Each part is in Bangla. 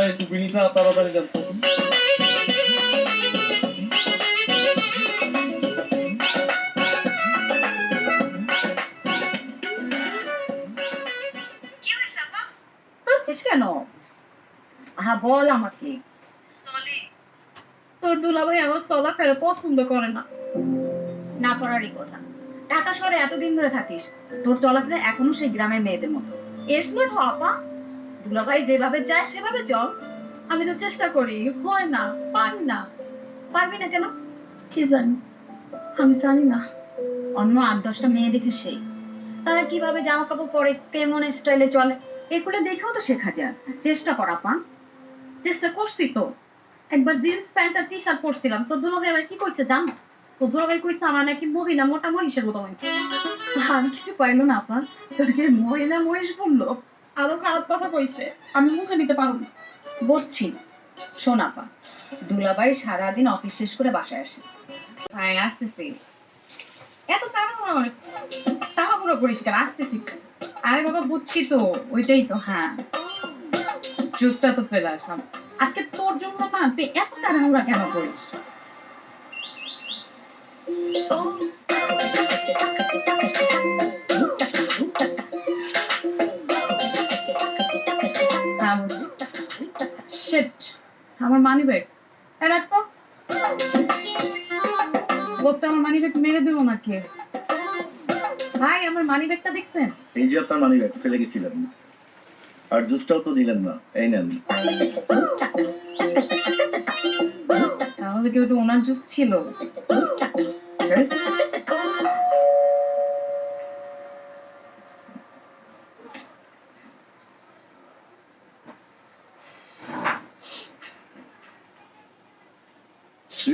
ভাই টুপি নিতে তাড়াতাড়ি যান তো। বলছিস কেন? হ্যাঁ বল আমাকে। তোর দুলাভাই আমার চলাফেরা পছন্দ করে না। না করারই কথা। ঢাকা শহরে এতদিন ধরে থাকিস তোর চলাফেরা এখনও সেই গ্রামের মেয়েদের মতো। স্মার্ট হ আপা দুলাভাই যেভাবে যায় সেভাবে চল। আমি তো চেষ্টা করি। হয় না পারি না। পারবি না কেন? কি জানি? আমি জানি না। অন্য আট দশটা মেয়ে দেখে সেই তারা কীভাবে জামা কাপড় পরে কেমন স্টাইলে চলে এগুলো দেখেও তো শেখা যায়। চেষ্টা কর আপা। চেষ্টা করছি তো। একবার জিন্স প্যান্ট আর টি শার্ট পরছিলাম। তোর দুলাভাই আবার কি কইছে জানো? তোর দুলাভাই কইছে আমার নাকি মহিলা মোটা মহিষের মতো আমি কিছু পাইলো না আপা। তোকে মহিলা মহিষ বলল? আরও খারাপ কথা কইছে, আমি মুখে নিতে পারব না। বুঝছি শোন আপা, দুলাভাই সারাদিন অফিস শেষ করে বাসায় আসে। ভাই, আসতেছি। এত তাড়াহুড়ো তাড়াহুড়ো করিস কেন? আসতেছি। আরে বাবা, বুঝছি তো, ওইটাই তো হ্যাঁ। জুসটা তো ফেলে আসলাম। আজকে তোর জন্য না, তুই এত তাড়াহুড়া কেন করিস? Shit, আমার মানি ব্যাগ রাখ তো। লোকটা আমার মানি ব্যাগ মেরে দিল নাকি? ভাই আমার মানি ব্যাগটা দেখছেন? এই যে আপনার মানি ব্যাগ ফেলে গেছিলেন। আর জুসটাও তো দিলেন না। এই নেন। তাহলে কি ওটা ওনার জুস ছিল?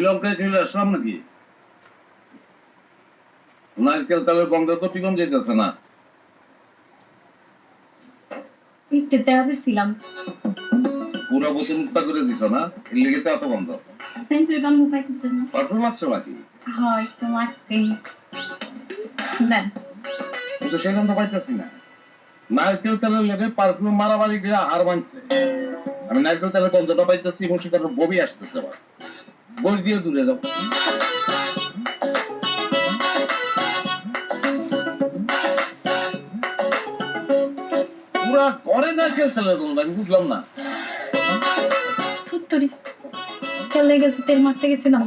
শ্রীলঙ্কায় চলে আসলাম নাকি? নারকেল তেলের গন্ধ তো পিকম যেতেছে না। একটু পুরো বোতল মুক্তা করে দিছ না? এর লেগে তো এত গন্ধ। সেন্সের গন্ধ পাইতেছে না। পারফিউম মারছো নাকি? হয় একটু কিন্তু সেই গন্ধ পাইতেছি না। নারকেল তেলের লেগে পারফিউম মারামারি করে হার মানছে আমি নারকেল তেলের গন্ধটা পাইতেছি এবং সেখানে ববি আসতেছে আবার। বই দিয়ে দূরে যাও। পুরা করে নারকেল তেলের গন্ধ আমি বুঝলাম না। ফুটতরি তেল লেগে গেছে তেল মারতে গেছিলাম।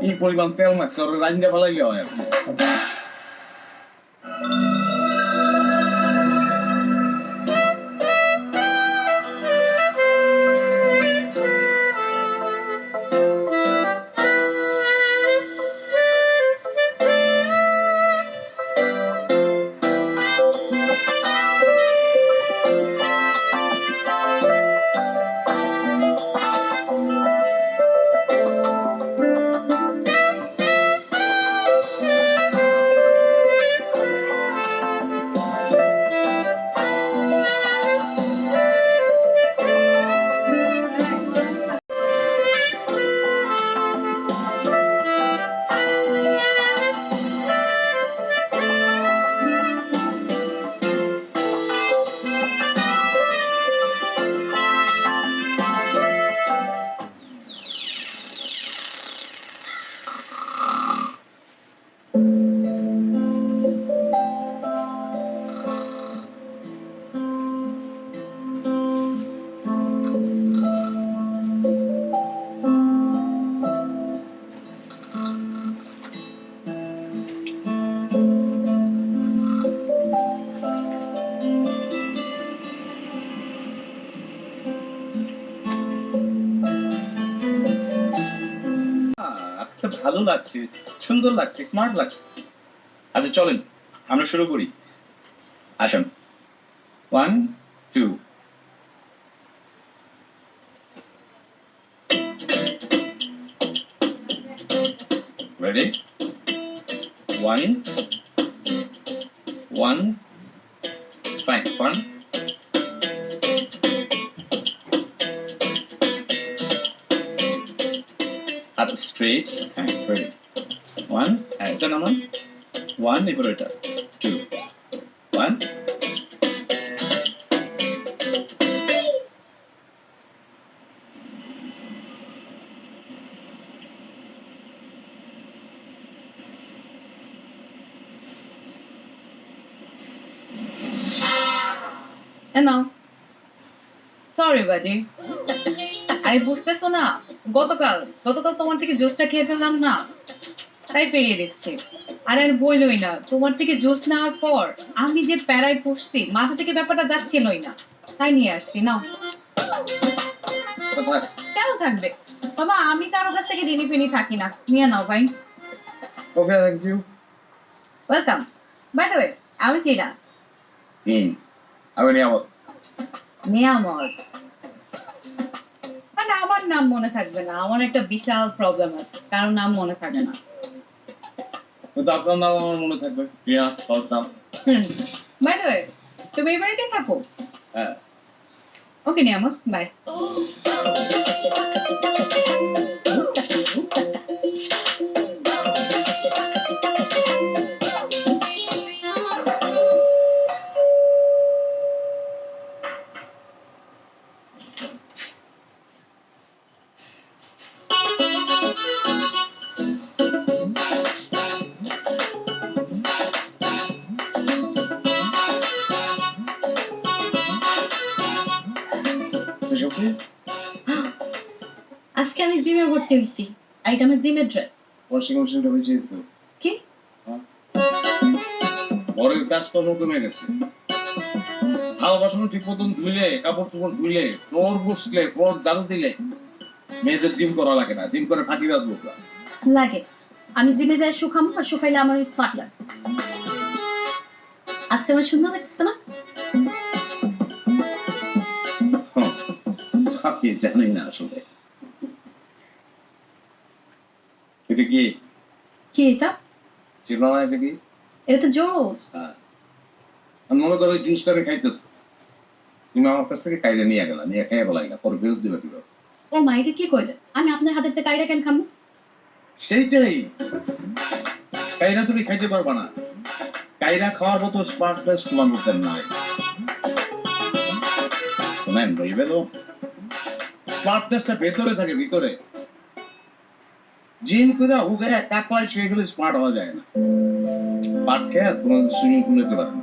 কি পরিমাণ তেল মারছে ওর রাঞ্জা ফেলাইলে হয় লাগছে, সুন্দর লাগছে স্মার্ট লাগছে। আচ্ছা চলেন, আমরা শুরু করি। আসুন। One two ready one one fine one straight and ready. 1, add the number. 1 இப்போ 2. 1. And now, sorry buddy. আরে বুঝতেছো না গতকাল গতকাল তোমার থেকে জুসটা খেয়ে ফেললাম না তাই পেরিয়ে দিচ্ছি। আর আর বইলই না তোমার থেকে জুস নেওয়ার পর আমি যে প্যারায় পড়ছি মাথা থেকে ব্যাপারটা যাচ্ছিলই না। তাই নিয়ে আসছি নাও। কেন থাকবে? বাবা আমি কারও কাছ থেকে ঋণী ফিনি থাকি না। নিয়ে নাও ভাই। Okay thank you welcome by the way আমি চিরা। হুম আমি নিয়ামত। নিয়ামত। আমার নাম মনে থাকবে না আমার একটা বিশাল প্রবলেম আছে কারও নাম মনে থাকে না। কিন্তু আপনার নাম আমার মনে থাকবে প্রিয়া সলতাম বাই দ্য ওয়ে তুমি এই বাড়িতে থাকো? হ্যাঁ। ওকে আমার বাই আর এটা আমার জিমের ড্রেস ওয়াশিং মেশিনটা বেঁচে তো কি? কর্ম কমে গেছে। থালা বাসন ঠিক মতন ধুইলে কাপড় চোপড় ধুইলে ফ্লোর বসলে ফ্লোর ঝাড়ু দিলে মেয়েদের জিম করা লাগে না। জিম করে ফাঁকি লাগে। আমি জিমে যাই শুকামো আর শুকাইলে আমার স্মার্ট লাগে। আজকে আমার সুন্দর লাগতেছে না? হ্যাঁ, জানি না আসলে। এটা কি? কি এটা? ছিল না এটা কি? এটা তো জোস হ্যাঁ। আমি মনে করো জিনিসটা আমি খাইতেছি। তুমি আমার কাছ থেকে কাইরে নিয়ে গেলা নিয়ে খেয়ে বলাই না পরে ফেরত দিবে ও মা এটা কি কইলে আমি আপনার হাতের থেকে কাইরা কেন খামু? সেইটাই। কাইরা তুমি খাইতে পারবা না। কাইরা খাওয়ার মতো স্মার্টনেস তোমার মধ্যে নাই। শোনেন বলবে তো স্মার্টনেসটা ভেতরে থাকে ভিতরে। জিম করে হুকে কাকলায় শুয়ে গেলে স্মার্ট হওয়া যায় না। পাট খেয়ে তোমার সুইমিং পুল যেতে পারে না।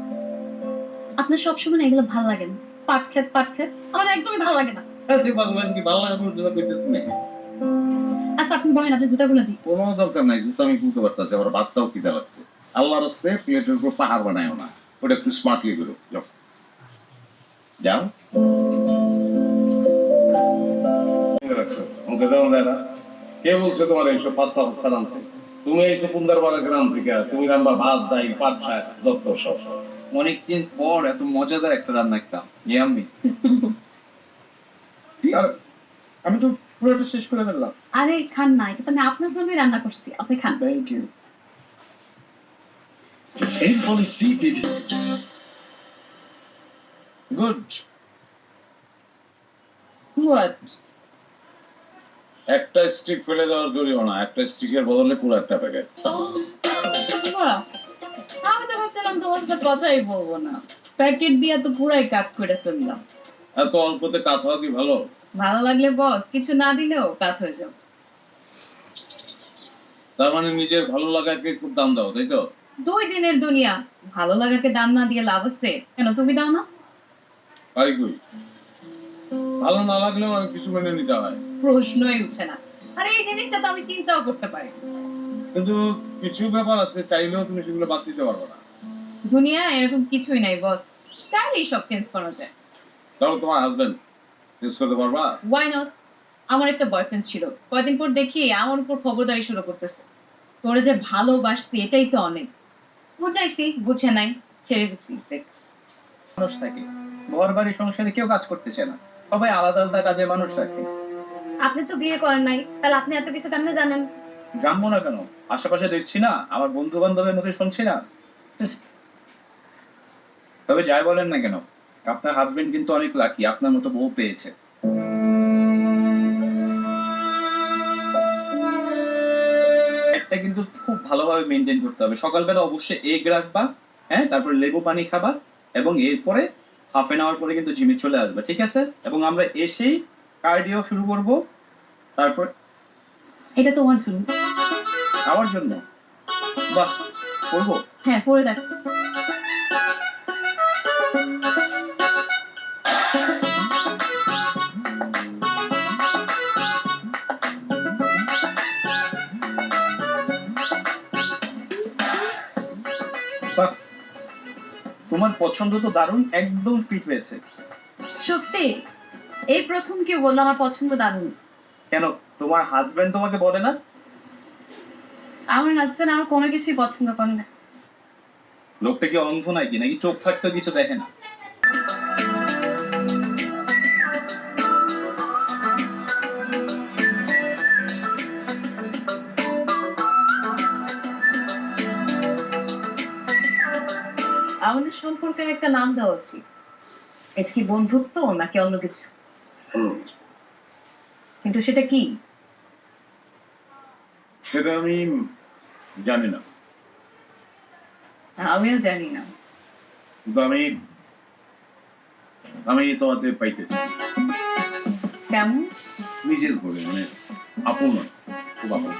আপনার সবসময় এগুলো ভালো লাগে না? পাট খেত পাট খেত আমার একদমই ভালো লাগে না। হ্যাঁ, তুই বলবেন কি ভালো লাগে তোমার জন্য কইতেছি না আচ্ছা আপনি বলেন আপনি জুতাগুলো দিই কোনো দরকার নাই জুতো আমি খুলতে পারতেছি আমার বাচ্চাও খিদে লাগছে। আল্লাহর হস্তে প্লেটের উপর পাহাড় বানায় না ওটা একটু স্মার্টলি করো যাও। যাও। রাখছো, দাও না এরা। কে বলছে তোমার এইসব পাস্তা পাস্তা রাঁধতে তুমি এইসব পুন্দারপাড়া গ্রাম থেকে তুমি রান্না ভাত দাই পাট শাক যত সব অনেকদিন পর এত মজাদার একটা রান্না ইয়াম্মি আমি তো পুরোটা শেষ করে ফেললাম। আরে খান না এটা আমি আপনার জন্যই রান্না করছি। আপনি খান। Thank you. গুড হোয়াট একটা স্টিক ফেলে দেওয়ার জরিমানা একটা স্টিকের বদলে পুরো একটা প্যাকেট আমি তো ভাবছিলাম তোমার সাথে কথাই বলব না। প্যাকেট দিয়ে তো পুরাই কাজ করে ফেললাম। এত অল্পতে কাজ হওয়া কি ভালো? ভালো লাগলে বস কিছু না দিলেও কাজ হয়ে যাও। তার মানে নিজের ভালো লাগাকে খুব দাম দাও তাই তো? দুই দিনের দুনিয়া ভালো লাগাকে দাম না দিয়ে লাভ আছে? কেন তুমি দাও না? পারি ভালো না লাগলেও অনেক কিছু মেনে নিতে হয়। প্রশ্নই উঠছে না। আর এই জিনিসটা তো আমি চিন্তাও করতে পারি কিন্তু কিছু ব্যাপার আছে চাইলেও তুমি সেগুলো বাদ দিতে পারবে না। দুনিয়া এরকম কিছুই নাই বস। চাইলেই সব চেঞ্জ করা যায়। তাহলে তোমার হাজবেন্ড চেঞ্জ করতে পারবা ওয়াই নট আমার একটা বয়ফ্রেন্ড ছিল। কয়দিন পর দেখি আমার উপর খবরদারি শুরু করতেছে। তোরে যে ভালোবাসছি এটাই তো অনেক। বুঝাইছি বুঝে নাই ছেড়ে দিচ্ছি মানুষ থাকে। ঘর বাড়ি সংসারে কেউ কাজ করতে চায় না। সবাই আলাদা আলাদা কাজে মানুষ রাখে আপনি তো বিয়ে করেন নাই, তাহলে আপনি এত কিছু কেমনে জানেন? জানব না কেন? আশেপাশে দেখছি না, আমার বন্ধু বান্ধবের মধ্যে শুনছি না। তবে যাই বলেন না কেন, আপনার হাজবেন্ড কিন্তু অনেক লাকি আপনার মতো বউ পেয়েছে। একটা কিন্তু খুব ভালোভাবে মেনটেন করতে হবে। সকালবেলা অবশ্যই এগ রাখবা হ্যাঁ তারপর লেবু পানি খাবা, এবং এরপরে হাফ এন আওয়ার পরে কিন্তু জিমে চলে আসবে, ঠিক আছে? এবং আমরা এসেই কার্ডিও শুরু করব তারপর? এটা তোমার জন্য। আমার জন্য? বাহ করব? হ্যাঁ করে দেখো। তোমার পছন্দ তো দারুণ একদম ফিট হয়েছে। সত্যি? এই প্রথম কেউ বলল আমার পছন্দ দারুণ। কেন? তোমার হাজবেন্ড তোমাকে বলে না? আমার হাজবেন্ড আমার কোনো কিছুই পছন্দ করে না। লোকটা কি অন্ধ নাকি? নাকি চোখ থাকতে কিছু দেখে না? আমাদের সম্পর্কের একটা নাম দেওয়া উচিত। এটা কি বন্ধুত্ব নাকি অন্য কিছু? কিন্তু সেটা কি? সেটা আমি জানি না। আমিও জানি না। কিন্তু আমি আমি তোমাকে পাইতে কেমন? নিজের করে মানে আপন। খুব আপন।